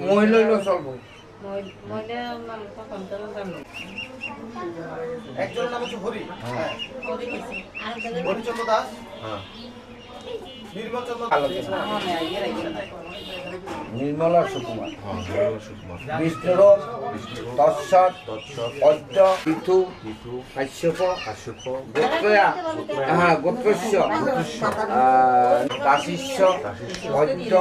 মহিলা হইল চলব একজনের নাম হচ্ছে হরি হ্যাঁ। হরিচন্দ্র দাস। হ্যাঁ নির্মল সুকুমার। হ্যাঁ সুকুমার। বিষ্ণুর তৎসৎ অদ্য ঋতু কাশ্যপ কাশ্যপ গোত্রয়া হ্যাঁ গোত্রস্য। অদ্য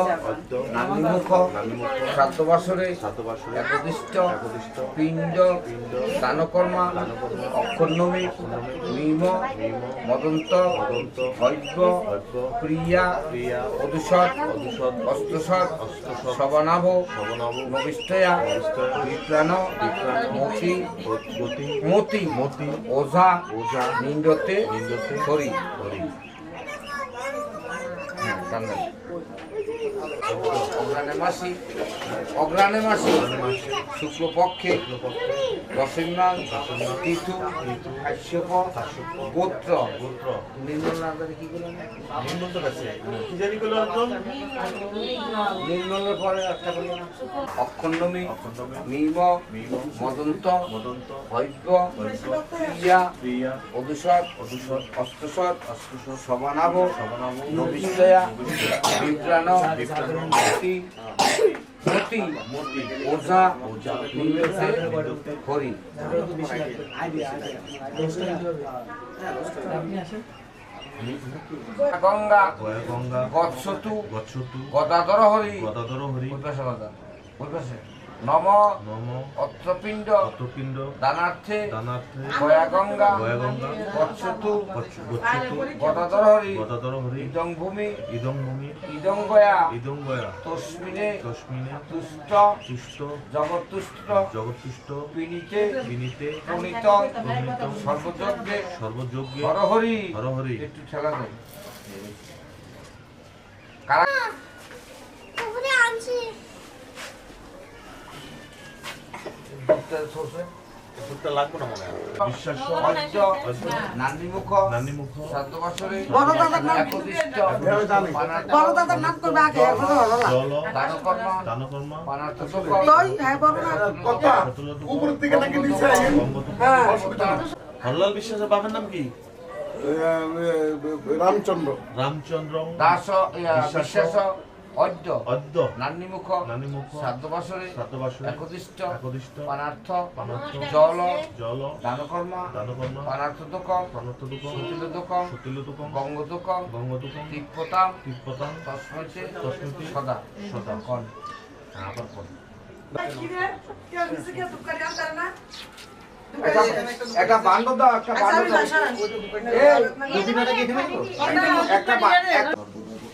একদিষ্ট পিণ্ড দানকর্মা অক্ষর্ণমী নিম মদন্ত হৈব্য প্রিয়া প্রিয়া অদুষৎ অদুষৎ অস্ত্রসৎ অস্ত্রসৎ। বিপ্রাণ বিপ্রাণ, মতি গতি মতি মতি ওঝা ওঝা নিন্দতে নিন্দতে হরি হরি হ্যাঁ, অগ্রাণে মাসি অগ্রাণে মাসি শুক্লপক্ষে। তিথু কাশ্যপ কাশ্যপ গোত্র। গোত্র। নির্মল নামদারে কি বললেন? নির্মন্ত গেছে কি জানি করল একজন নির্মলের পরে একটা বলল না? অক্ষণ্ডমী মিম মদন্ত মদন্ত হৈব্য প্রিয়া প্রিয়া অদুষৎ অদুষৎ অস্ত্রসৎ অস্ত্রসৎ সবানাভ সবনব নবিষ্টয়া নবিষ্টয়া, বিপ্রাণ। গঙ্গা গঙ্গা গৎসতু গচ্ছতু গদাধর হরি গদাধর হরি গদা পাশে নম নম অত্রপিণ্ড অতপিণ্ড দানার্থে দানার্থে গয়া গঙ্গা গয়া গঙ্গা গচ্ছতু গচ্ছ- গদাধর হরি গদাধর হরি ইদং ভূমি ইদং ভূমি ইদং গয়া ইদং গয়া তস্মিনে তস্মিনে তুষ্ট তুষ্ট জগৎতুষ্ট জগৎতুষ্ট পিনিতে বিনীতে প্রণীত প্রণীত সর্বযজ্ঞে সর্বযজ্ঞে হরহরি হরহরি। একটু ঠেলা দেয়। কারা হরলাল বিশ্বাসের বাবার নাম কি? রামচন্দ্র। রামচন্দ্র। দাস বিশ্বাস। অদ্য অদ্য নান্দিমুখ নানিমুখ সাত বছরে একদিষ্ট একদিষ্ট পানার্থ পানার্থ জল জল দানকর্ম দানকর্মা পানার্থ দোক পানত্তদুকম সুতিলদোকম সতিলতুকম গঙ্গদোকম গঙ্গতুকম তিপ্পতাম তিপ্পতাম তস্মৈতে তস্মৈতে সদা সদা। কন আবার কন একটা বান্ধব দাও। একটা বান্ধব একটা বা- এক-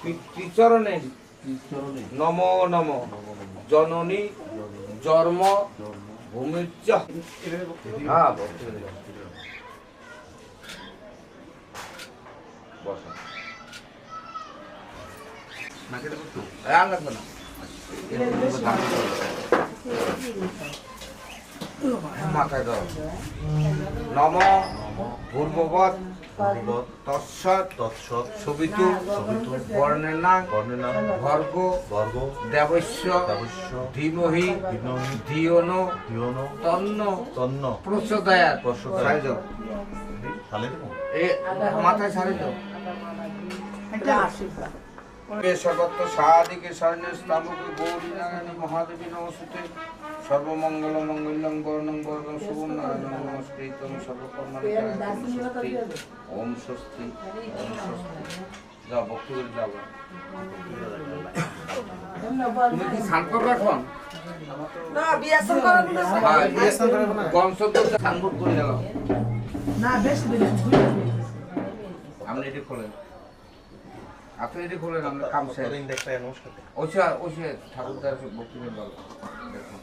পি- পিচরণে নম নম। জননী জন্ম ভূমির্চ হ্যাঁ হয়ে মাথায় নম পূর্ববৎ পূর্ববৎ তৎসৎ তৎসৎ সবিতু। সবিতু বর্ণেনাং বর্ণনা ভর্গ বর্গ দেবস্য দেবস্য। ধীমহি ধীমহি। ধিয়ন ধিয়ন। তন্ন তন্ন। প্রচোদয়াত। দেবো। এ মাথায় সারি দাও এ সর্বত্র সাদিকে শরণ্য স্থাবকে গৌরী নারায়ণী মহাদেবী নমস্তে সর্বমঙ্গল মঙ্গলং বর্ণং বর্ণং শুভম নারায়ণ নমস্কৃতম সর্বকর্মাণি স্বস্তি ওম স্বস্তি ওম স্বস্তি। যাও ভক্তি করে যাও তুমি কি স্নান করবে এখন? না বিয়াসন করার না হ্যাঁ গমসত্ব সানবোর্ড করে গেলাম। না বেশ দিন আপনি এটি খোলেন। আপনি এটি খুলেন আমরা কাম শেষ। ওইসে ওইসে ঠাকুরদার বক্তৃতা দল দেখুন।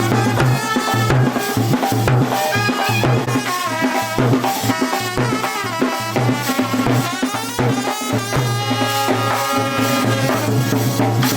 Bye.